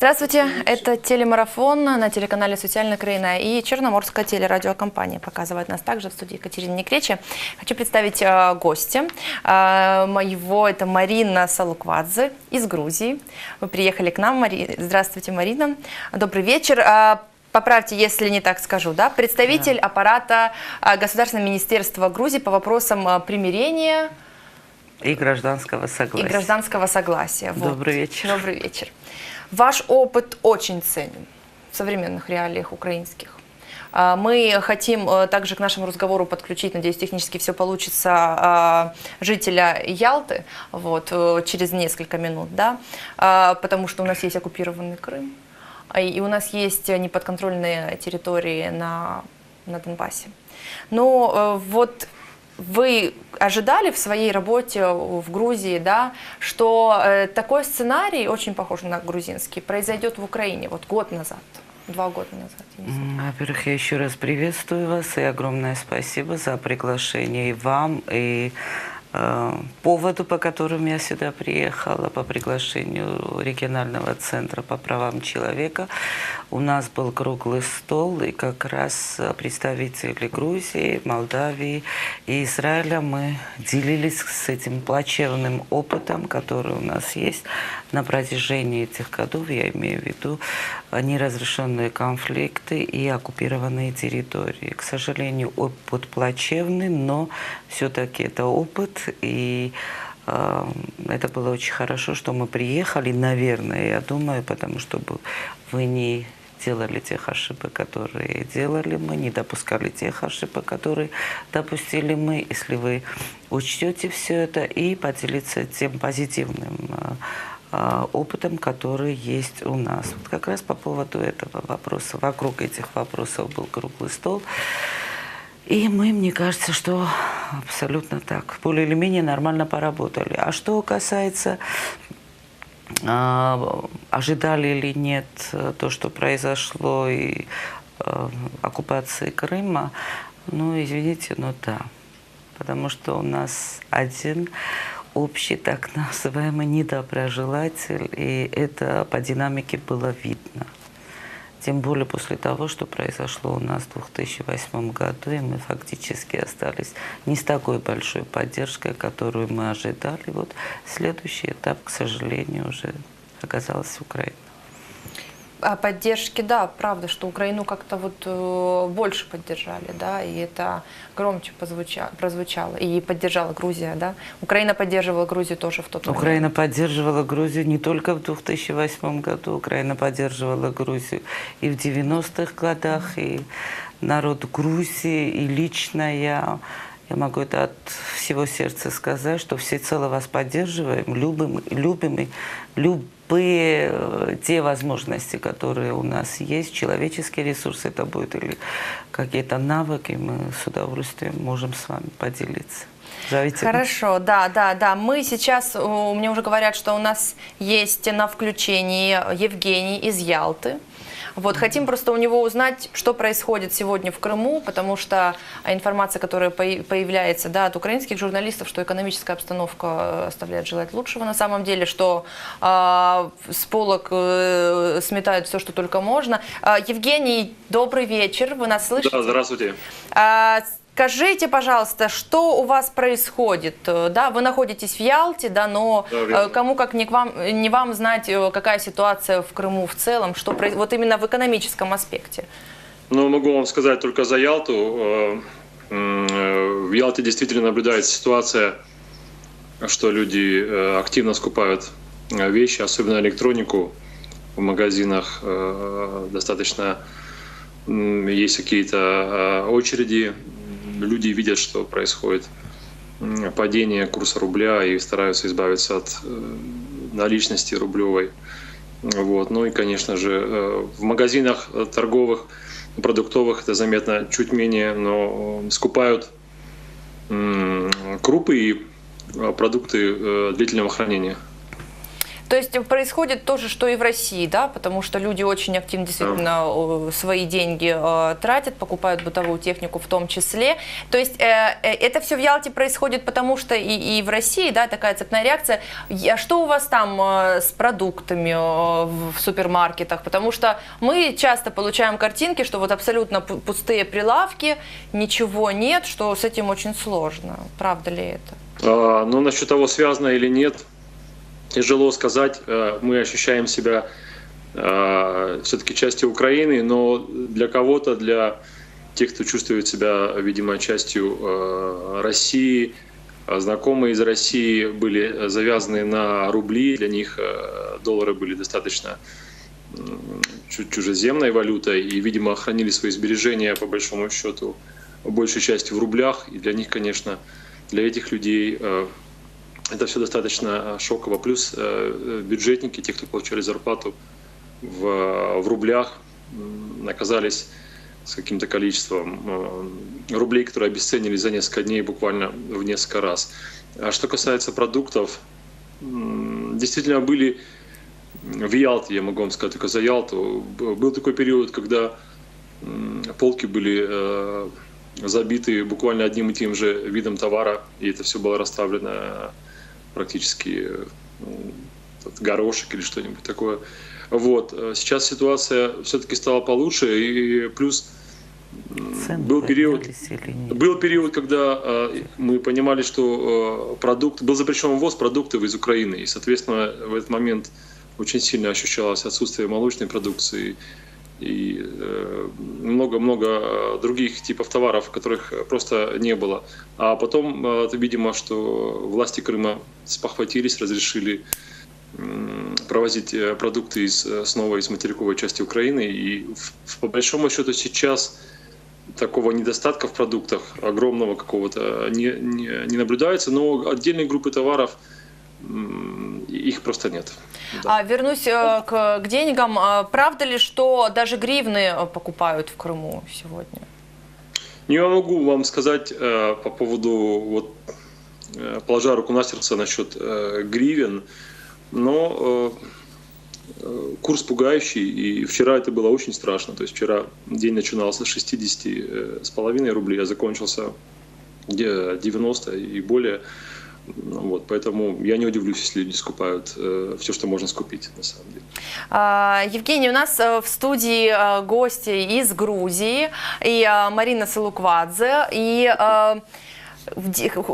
Здравствуйте, это телемарафон на телеканале «Социальная Украина» и Черноморская телерадиокомпания показывает нас также в студии Екатерины Некречи. Хочу представить э, гостя э, моего, это Марина Салуквадзе из Грузии. Вы приехали к нам, Мари... Здравствуйте, Марина. Добрый вечер. Э, Поправьте, если не так скажу, да? Представитель да. аппарата э, Государственного министерства Грузии по вопросам э, примирения и гражданского согласия. И гражданского согласия. Добрый вечер. Добрый вечер. Ваш опыт очень ценен в современных реалиях украинских. А, мы хотим э, также к нашему разговору подключить, надеюсь, технически все получится, а, жителя Ялты вот, э, через несколько минут, да, а, потому что у нас есть оккупированный Крым, и у нас есть неподконтрольные территории на, на Донбассе. Но э, вот вы ожидали в своей работе в Грузии, да, что э, такой сценарий, очень похож на грузинский, произойдет в Украине вот год назад? Два года назад. Во-первых, я еще раз приветствую вас и огромное спасибо за приглашение и вам, и Э, поводу, по которому я сюда приехала, по приглашению регионального центра по правам человека, у нас был круглый стол, и как раз представители Грузии, Молдавии и Израиля мы делились с этим плачевным опытом, который у нас есть на протяжении этих годов, я имею в виду неразрешенные конфликты и оккупированные территории. К сожалению, опыт плачевный, но все-таки это опыт, и э, это было очень хорошо, что мы приехали, наверное, я думаю, потому что вы не делали тех ошибок, которые делали мы, не допускали тех ошибок, которые допустили мы, если вы учтете все это и поделиться тем позитивным э, э, опытом, который есть у нас. Вот как раз по поводу этого вопроса, вокруг этих вопросов был круглый стол. И мы, мне кажется, что абсолютно так, более или менее нормально поработали. А что касается ожидали или нет то, что произошло и э, оккупации Крыма, ну, извините, но да. Потому что у нас один общий так называемый недоброжелатель, и это по динамике было видно. Тем более после того, что произошло у нас в 2008 году, и мы фактически остались не с такой большой поддержкой, которую мы ожидали. Вот следующий этап, к сожалению, уже оказалась Украина о поддержке, да, правда, что Украину как-то вот э, больше поддержали, да, и это громче позвучало, прозвучало, и поддержала Грузия, да. Украина поддерживала Грузию тоже в тот момент. Украина поддерживала Грузию не только в 2008 году, Украина поддерживала Грузию и в 90-х годах, и народ Грузии, и лично я я могу это от всего сердца сказать, что всецело вас поддерживаем, любим, любим и любые э, те возможности, которые у нас есть, человеческие ресурсы это будет или какие-то навыки, мы с удовольствием можем с вами поделиться. Зовите. Хорошо, да, да, да. Мы сейчас, мне уже говорят, что у нас есть на включении Евгений из Ялты. Вот, хотим просто у него узнать, что происходит сегодня в Крыму, потому что информация, которая появляется да, от украинских журналистов, что экономическая обстановка э, оставляет желать лучшего на самом деле, что э, с полок э, сметают все, что только можно. Э, Евгений, добрый вечер, вы нас слышите? Да, здравствуйте. Э, Скажите, пожалуйста, что у вас происходит? Да, вы находитесь в Ялте, да, но да, кому как не, к вам, не вам знать, э, какая ситуация в Крыму в целом, что вот именно в экономическом аспекте? Ну, могу вам сказать только за Ялту. Э, э, в Ялте действительно наблюдается ситуация, что люди активно скупают вещи, особенно электронику в магазинах. Достаточно есть какие-то очереди люди видят, что происходит падение курса рубля и стараются избавиться от э, наличности рублевой. Вот. Ну и, конечно же, э, в магазинах торговых, продуктовых это заметно чуть менее, но скупают крупы и продукты э, длительного хранения. То есть происходит то же, что и в России, да, потому что люди очень активно действительно э, свои деньги э, тратят, покупают бытовую технику в том числе. То есть э, это все в Ялте происходит, потому что и, и в России, да, такая цепная реакция. А что у вас там с продуктами в супермаркетах? Потому что мы часто получаем картинки, что вот абсолютно пу- пустые прилавки, ничего нет, что с этим очень сложно. Правда ли это? А, Ну, насчет того, связано или нет, тяжело сказать. Э, Мы ощущаем себя все-таки частью Украины, но для кого-то, для тех, кто чувствует себя, видимо, частью э, России, э, знакомые из России были завязаны на рубли, для них э, доллары были достаточно чужеземной валютой и, видимо, хранили свои сбережения, по большому счету, большей части в рублях. И для них, конечно, для этих людей э, это все достаточно э, шоково. Плюс э, бюджетники, те, кто получали зарплату в, в рублях, оказались с каким-то количеством э, рублей, которые обесценились за несколько дней буквально в несколько раз. А что касается продуктов, действительно были в Ялте, я могу вам сказать только за Ялту, был такой период, когда полки были э, забиты буквально одним и тем же видом товара, и это все было расставлено практически ну, горошек или что-нибудь такое. Вот. э, Сейчас ситуация все-таки стала получше, и плюс Цены был период, был период, когда э, мы понимали, что э, продукт был запрещен ввоз продуктов из Украины, и, соответственно, в этот момент очень сильно ощущалось отсутствие молочной продукции и э, много-много других типов товаров, которых просто не было. А потом, э, видимо, что власти Крыма спохватились, разрешили провозить э, продукты из, снова из материковой части Украины. И в- по большому счету сейчас такого недостатка в продуктах огромного какого-то не, не, не наблюдается, но отдельные группы товаров их просто нет. Да. А, вернусь э, к, к деньгам. А, Правда ли, что даже гривны э, покупают в Крыму сегодня? Не могу вам сказать э, по поводу, вот, э, положа руку на сердце насчет э, гривен, но э, э, курс пугающий, и вчера это было очень страшно. То есть вчера день начинался с 60 э, с половиной рублей, а закончился где 90 и более. Вот, поэтому я не удивлюсь, если люди скупают э, все, что можно скупить, на самом деле. А, Евгений, у нас э, в студии э, гости из Грузии, и э, Марина Салуквадзе, и э,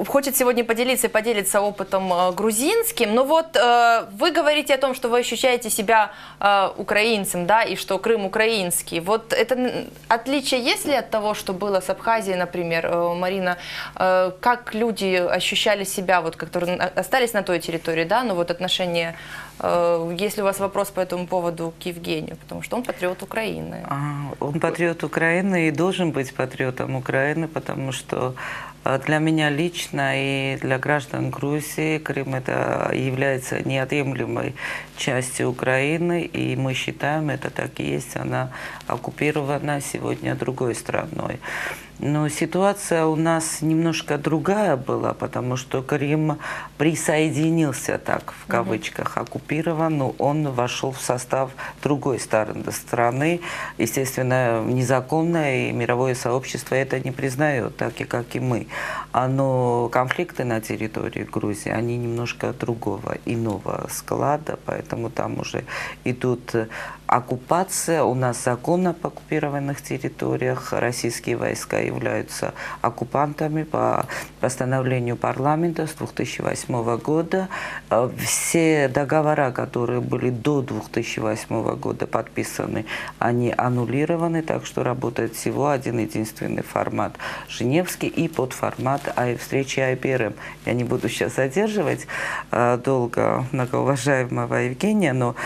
хочет сегодня поделиться и поделиться опытом э, грузинским. Но вот э, вы говорите о том, что вы ощущаете себя э, украинцем, да, и что Крым украинский. Вот это отличие есть ли от того, что было с Абхазией, например, Марина? Как люди ощущали себя, вот, которые остались на той территории, да, но вот отношения Э, Есть ли у вас вопрос по этому поводу к Евгению? Потому что он патриот Украины. А, Он патриот Украины и должен быть патриотом Украины, потому что для меня лично и для граждан Грузии Крым это является неотъемлемой частью Украины, и мы считаем, это так и есть, она оккупирована сегодня другой страной. Но ситуация у нас немножко другая была, потому что Крым присоединился, так в кавычках, оккупирован, но он вошел в состав другой стороны страны. Естественно, незаконно, и мировое сообщество это не признает, так и как и мы. Но конфликты на территории Грузии, они немножко другого, иного склада, поэтому там уже идут оккупация. У нас закон об оккупированных территориях. Российские войска являются оккупантами по постановлению парламента с 2008 года. Э, Все договора, которые были до 2008 года подписаны, они аннулированы, так что работает всего один единственный формат Женевский и под формат а встречи IPRM. Я не буду сейчас задерживать э, долго многоуважаемого Евгения, но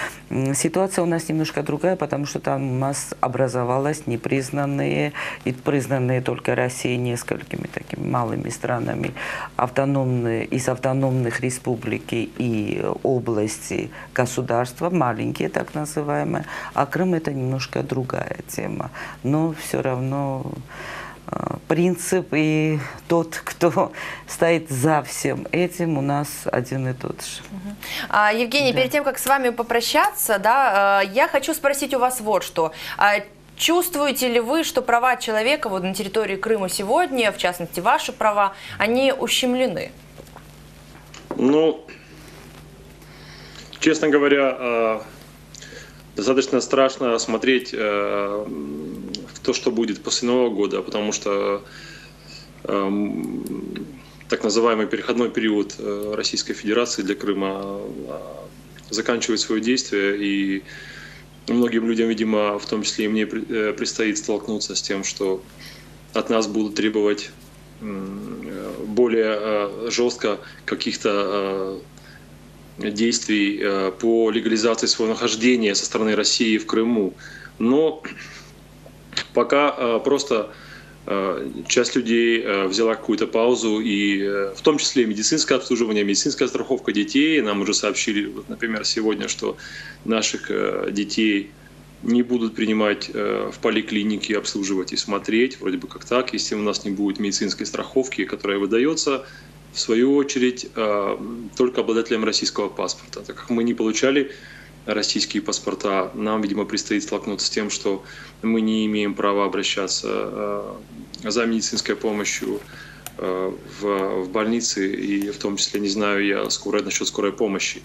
ситуация у нас немножко другая, потому что там у нас образовалась непризнанные и признанные только Россией несколькими такими малыми странами автономные из автономных республики и области государства, маленькие так называемые, а Крым это немножко другая тема. Но все равно принцип и тот, кто стоит за всем этим, у нас один и тот же. А, Евгений, Да. перед тем, как с вами попрощаться, да, э, я хочу спросить у вас вот что. А Чувствуете ли вы, что права человека вот на территории Крыма сегодня, в частности ваши права, они ущемлены? Ну, честно говоря, достаточно страшно смотреть то, что будет после Нового года, потому что эм, так называемый переходной период э, Российской Федерации для Крыма э, заканчивает свое действие, и многим людям, видимо, в том числе и мне э, предстоит столкнуться с тем, что от нас будут требовать э, более жестко каких-то действий по легализации своего нахождения со стороны России в Крыму. Но пока э, просто э, часть людей э, взяла какую-то паузу, и в том числе медицинское обслуживание, медицинская страховка детей. Нам уже сообщили, вот, например, сегодня, что наших детей не будут принимать в поликлинике, обслуживать и смотреть, вроде бы как так, если у нас не будет медицинской страховки, которая выдается, в свою очередь, только обладателям российского паспорта. Так как мы не получали российские паспорта, нам, видимо, предстоит столкнуться с тем, что мы не имеем права обращаться э, за медицинской помощью э, в, в больнице, и в том числе, не знаю я скоро, насчет скорой помощи.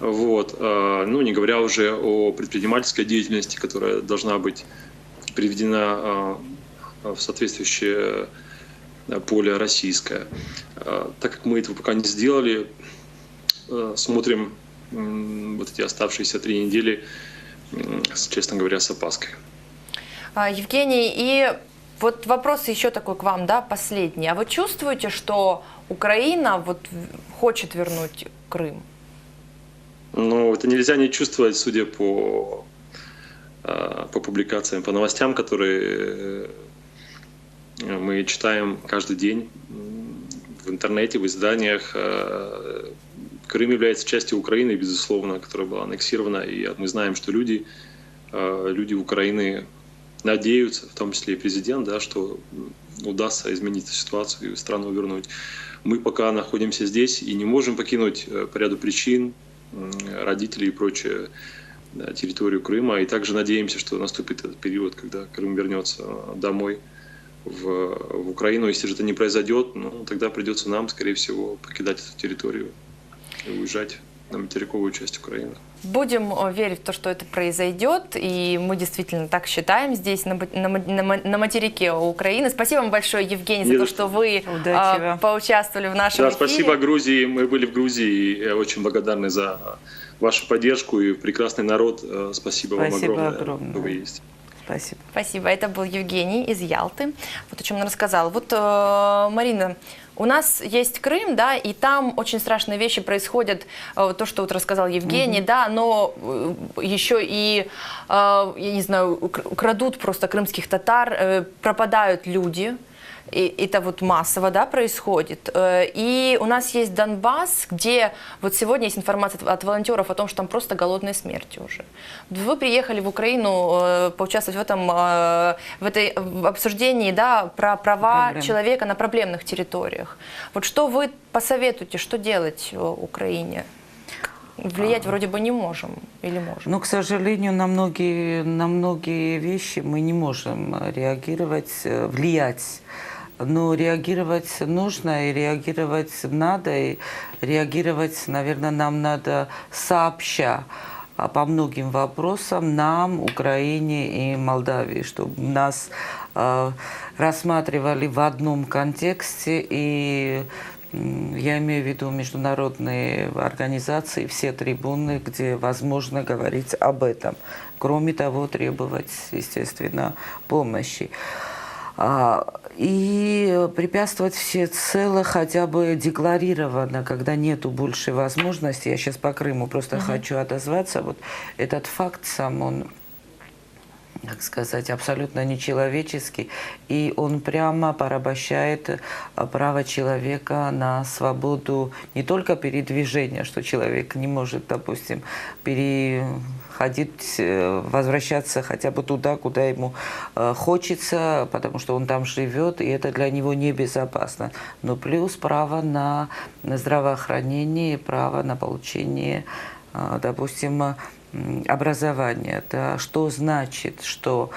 Вот. э, Ну, не говоря уже о предпринимательской деятельности, которая должна быть приведена в соответствующее поле российское. Так как мы этого пока не сделали, смотрим вот эти оставшиеся три недели, честно говоря, с опаской. А, Евгений, и вот вопрос еще такой к вам, да, последний. А вы чувствуете, что Украина вот хочет вернуть Крым? Ну, это нельзя не чувствовать, судя по, э, по публикациям, по новостям, которые э, мы читаем каждый день в интернете, в изданиях. Э, Крым является частью Украины, безусловно, которая была аннексирована, и мы знаем, что люди, э, люди Украины надеются, в том числе и президент, да, что удастся изменить ситуацию и страну вернуть. Мы пока находимся здесь и не можем покинуть э, по ряду причин, родителей и прочее территорию Крыма. И также надеемся, что наступит этот период, когда Крым вернется домой в, в Украину. Если же это не произойдет, ну, тогда придется нам, скорее всего, покидать эту территорию и уезжать на материковую часть Украины. Будем э, верить в то, что это произойдет, и мы действительно так считаем здесь, на, на на ма- на материке Украины. Спасибо вам большое, Евгений, за Не то, за что вы Удачи вам. поучаствовали в нашем Да, эфире. спасибо Грузии. Мы были в Грузии и очень благодарны за вашу поддержку и прекрасный народ. Э, Спасибо, вам Спасибо огромное, огромное. что вы есть. Спасибо. Спасибо. Это был Евгений из Ялты. Вот о чем он рассказал. Вот, э, Марина, у нас есть Крым, да, и там очень страшные вещи происходят. э, то, что вот рассказал Евгений, да, но э, еще и, э, я не знаю, крадут просто крымских татар, пропадают люди. И это вот массово да, происходит. Э, И у нас есть Донбасс, где вот сегодня есть информация от- волонтеров о том, что там просто голодные смерти уже. Вы приехали в Украину э, поучаствовать в этом э, в этой в обсуждении да, про права Проблем. человека на проблемных территориях. Вот что вы посоветуете, что делать Украине? Влиять вроде бы не можем или можем? Но, к сожалению, на многие, на многие вещи мы не можем реагировать, влиять. Но реагировать нужно, и реагировать надо, и реагировать, наверное, нам надо сообща а по многим вопросам нам, Украине и Молдавии, чтобы нас э, рассматривали в одном контексте и я имею в виду международные организации, все трибуны, где возможно говорить об этом. Кроме того, требовать, естественно, помощи. А, И препятствовать всецело хотя бы декларированно, когда нету большей возможности. Я сейчас по Крыму просто хочу отозваться. Вот этот факт сам, он как сказать, абсолютно нечеловеческий, и он прямо порабощает э, право человека на свободу не только передвижения, что человек не может, допустим, переходить, э, возвращаться хотя бы туда, куда ему э, хочется, потому что он там живет, и это для него небезопасно. Но плюс право на здравоохранение, право на получение, допустим, образования. Да, что значит, что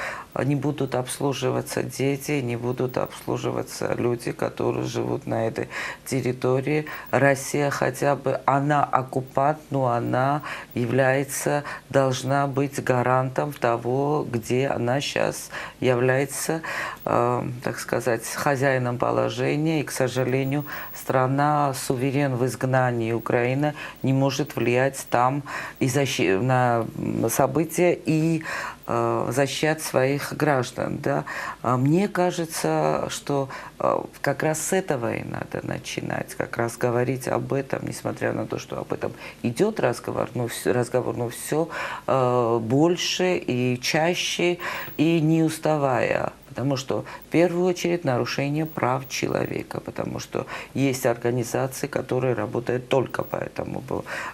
не будут обслуживаться дети, не будут обслуживаться люди, которые живут на этой территории. Россия хотя бы, она оккупант, но она является, должна быть гарантом того, где она сейчас является, э, так сказать, хозяином положения. И, к сожалению, страна суверен в изгнании. Украина не может влиять там и защи- на события и защищать своих граждан. Да? А Мне кажется, что э, как раз с этого и надо начинать, как раз говорить об этом, несмотря на то, что об этом идет разговор, но разговор, но все больше и чаще и не уставая. Потому что в первую очередь нарушение прав человека, потому что есть организации, которые работают только по этому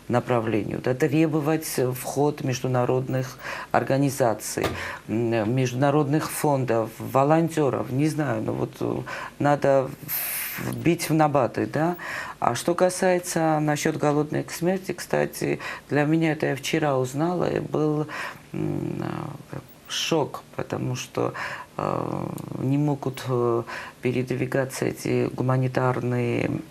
направлению. Да, требовать вход международных организаций, международных фондов, волонтеров, не знаю, но вот э, надо бить в набаты, да. А что касается насчет голодной смерти, кстати, для меня это я вчера узнала, и был а, шок, потому что э, не могут э, передвигаться эти гуманитарные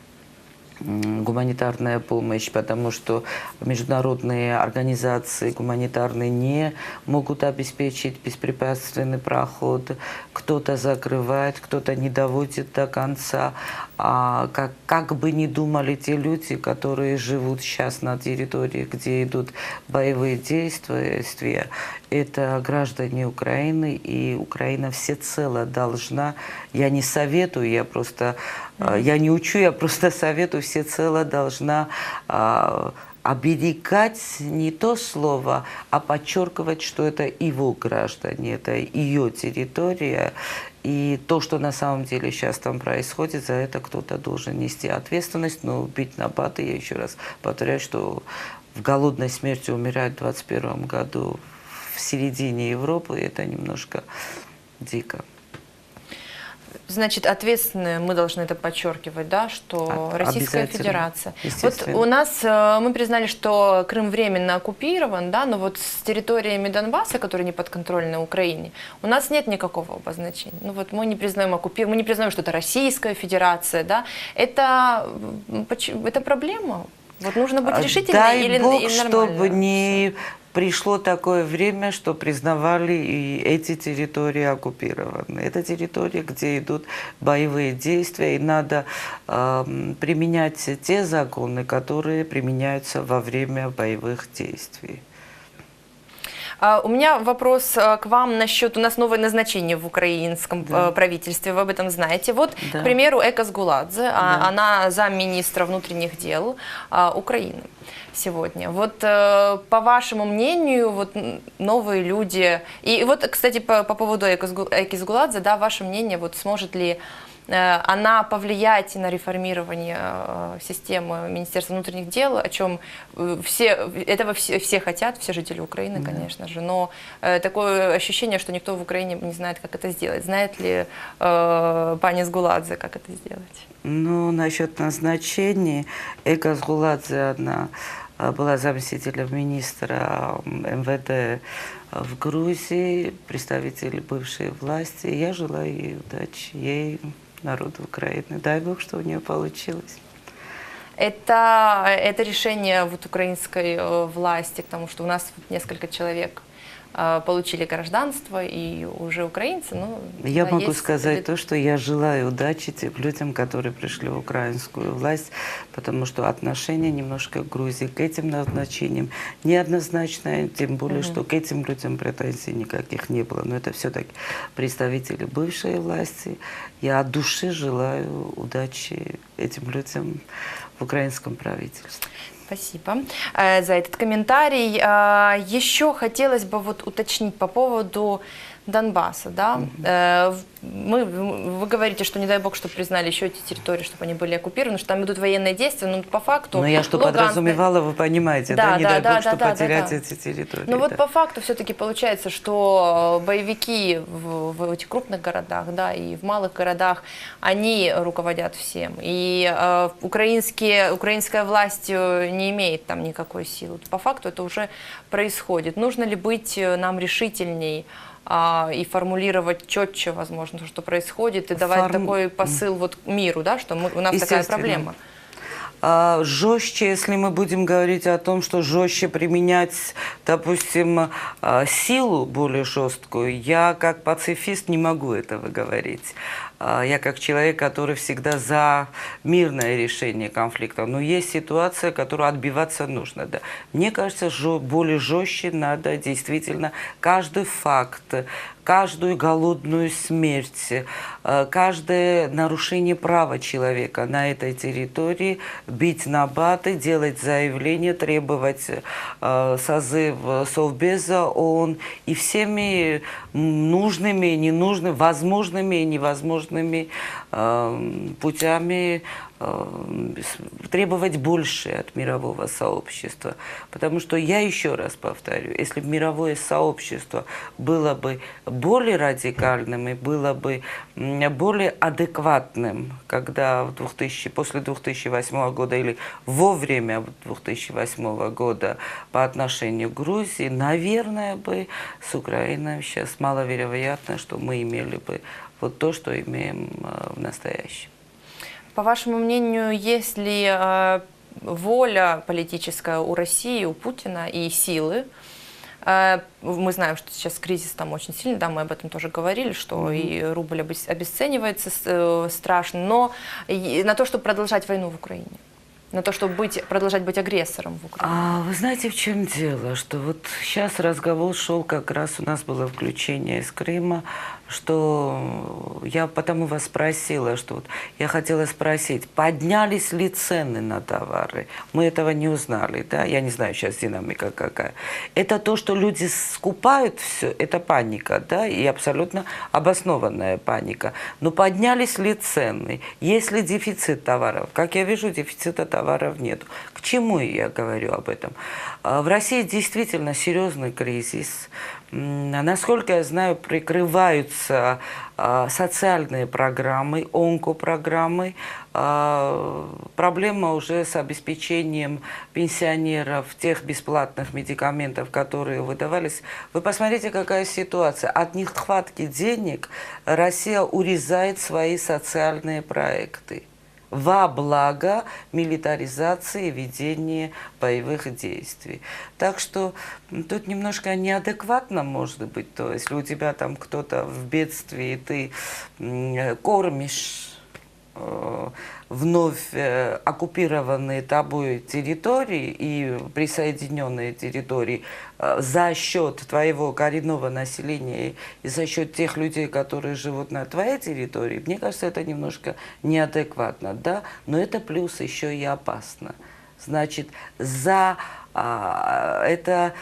гуманитарная помощь, потому что международные организации гуманитарные не могут обеспечить беспрепятственный проход. Кто-то закрывает, кто-то не доводит до конца. А как, как бы ни думали те люди, которые живут сейчас на территории, где идут боевые действия, это граждане Украины, и Украина всецело должна, я не советую, я просто, э, я не учу, я просто советую, всецело должна а, оберегать не то слово, а подчеркивать, что это его граждане, это ее территория. И то, что на самом деле сейчас там происходит, за это кто-то должен нести ответственность. Но бить на баты, я еще раз повторяю, что в голодной смерти умирают в 2021 году в середине Европы, это немножко дико. Значит, ответственные, мы должны это подчеркивать, да, что А- Российская Федерация. Вот у нас, э, мы признали, что Крым временно оккупирован, да, но вот с территориями Донбасса, которые не подконтрольны Украине, у нас нет никакого обозначения. Ну вот мы не признаем оккупи... мы не признаем, что это Российская Федерация, да. Это, это проблема. Вот нужно быть А, решительной Дай или Бог, и чтобы нормально? не пришло такое время, что признавали и эти территории оккупированы. Это территории, где идут боевые действия, и надо эм, применять те законы, которые применяются во время боевых действий. А, У меня вопрос а, к вам насчет, у нас новое назначение в украинском Да. э, правительстве, вы об этом знаете. Вот, Да. к примеру, Эка Сгуладзе, а, Да. она замминистра внутренних дел Украины сегодня. Вот э, по вашему мнению, вот новые люди, и вот, кстати, по, по поводу Эка Сгу- Эки Сгуладзе, да, ваше мнение, вот сможет ли э, она повлиять на реформирование э, системы Министерства внутренних дел, о чем э, все, этого все, все хотят, все жители Украины, конечно же, но такое ощущение, что никто в Украине не знает, как это сделать. Знает ли э, пани Сгуладзе, как это сделать? Ну, насчет назначений, Эка Сгуладзе, она была заместителем министра МВД в Грузии, представитель бывшей власти. Я желаю ей удачи, ей, народу Украины. Дай Бог, что у нее получилось. Это, это решение вот украинской э, власти, потому что у нас несколько человек э, получили гражданство и уже украинцы. Ну, Я да, могу есть сказать то, что я желаю удачи тем людям, которые пришли в украинскую власть, потому что отношение немножко к Грузии к этим назначениям неоднозначное, тем более, что к этим людям претензий никаких не было. Но это все-таки представители бывшей власти. Я от души желаю удачи этим людям украинском правительстве. Спасибо э, за этот комментарий. Э, Еще хотелось бы вот уточнить по поводу Донбасса, да, э, мы, вы говорите, что не дай бог, чтобы признали еще эти территории, чтобы они были оккупированы, что там идут военные действия, но по факту... Но я что Луганск- подразумевала, вы понимаете, да, Да, не да, дай да, бог, да, что да, да, потерять да. эти территории. Ну вот да. по факту все-таки получается, что боевики в, в этих крупных городах, да, и в малых городах, они руководят всем. И э, украинские, украинская власть э, не имеет там никакой силы. По факту это уже происходит. Нужно ли быть э, нам решительней а, и формулировать четче, возможно, то, что происходит, и давать Форм- такой посыл вот миру, да, что мы, у нас такая проблема. А, жестче, если мы будем говорить о том, что жестче применять, допустим, а, силу более жесткую, я как пацифист не могу этого говорить. А, Я как человек, который всегда за мирное решение конфликта. Но есть ситуация, которую отбиваться нужно. Да. Мне кажется, более жестче надо действительно каждый факт, каждую голодную смерть, э, каждое нарушение права человека на этой территории бить на баты, делать заявление, требовать э, созыв Совбеза ООН и всеми нужными ненужными, возможными и невозможными э, путями требовать больше от мирового сообщества. Потому что я еще раз повторю, если бы мировое сообщество было бы более радикальным и было бы более адекватным, когда в 2000, после 2008 года или во время 2008 года по отношению к Грузии, наверное, бы с Украиной сейчас маловероятно, что мы имели бы вот то, что имеем э, в настоящем. По вашему мнению, есть ли э, воля политическая у России, у Путина и силы? Э, мы знаем, что сейчас кризис там очень сильный, да, мы об этом тоже говорили, что и рубль обес- обесценивается э, страшно, но на то, чтобы продолжать войну в Украине, на то, чтобы быть, продолжать быть агрессором в Украине. А вы знаете, в чем дело? Что вот сейчас разговор шел, как раз у нас было включение из Крыма, что я потому вас спросила, что вот я хотела спросить, поднялись ли цены на товары? Мы этого не узнали, да? Я не знаю сейчас динамика какая. Это то, что люди скупают все, это паника, да, и абсолютно обоснованная паника. Но поднялись ли цены? Есть ли дефицит товаров? Как я вижу, дефицита товаров нет. К чему я говорю об этом? А, В России действительно серьезный кризис. М, Насколько я знаю, прикрываются а, социальные программы, онкопрограммы. А, Проблема уже с обеспечением пенсионеров тех бесплатных медикаментов, которые выдавались. Вы посмотрите, какая ситуация. От нехватки денег Россия урезает свои социальные проекты во благо милитаризации ведения боевых действий. Так что тут немножко неадекватно может быть. То если у тебя там кто-то в бедствии, ты кормишь вновь э, оккупированные тобой территории и присоединенные территории э, за счет твоего коренного населения и- за счет тех людей, которые живут на твоей территории, мне кажется, это немножко неадекватно, да, но это плюс еще и опасно. Значит, за а, это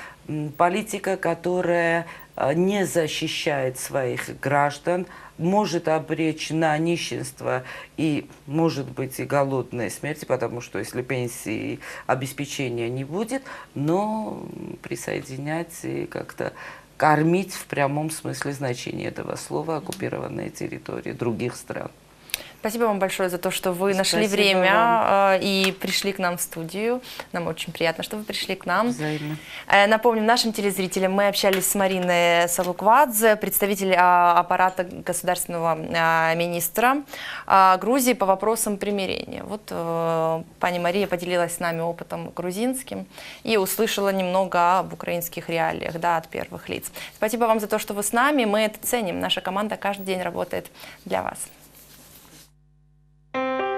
политика, которая не защищает своих граждан, может обречь на нищенство и, может быть, и голодные смерти, потому что если пенсии обеспечения не будет, но присоединять и как-то кормить в прямом смысле значения этого слова оккупированные территории других стран. Спасибо вам большое за то, что вы нашли Спасибо время вам. э, и пришли к нам в студию. Нам очень приятно, что вы пришли к нам. Взаимно. Э, Напомним нашим телезрителям, мы общались с Мариной Салуквадзе, представитель а, аппарата государственного а, министра Грузии по вопросам примирения. Вот э, пани Мария поделилась с нами опытом грузинским и услышала немного об украинских реалиях да, от первых лиц. Спасибо вам за то, что вы с нами, мы это ценим. Наша команда каждый день работает для вас. you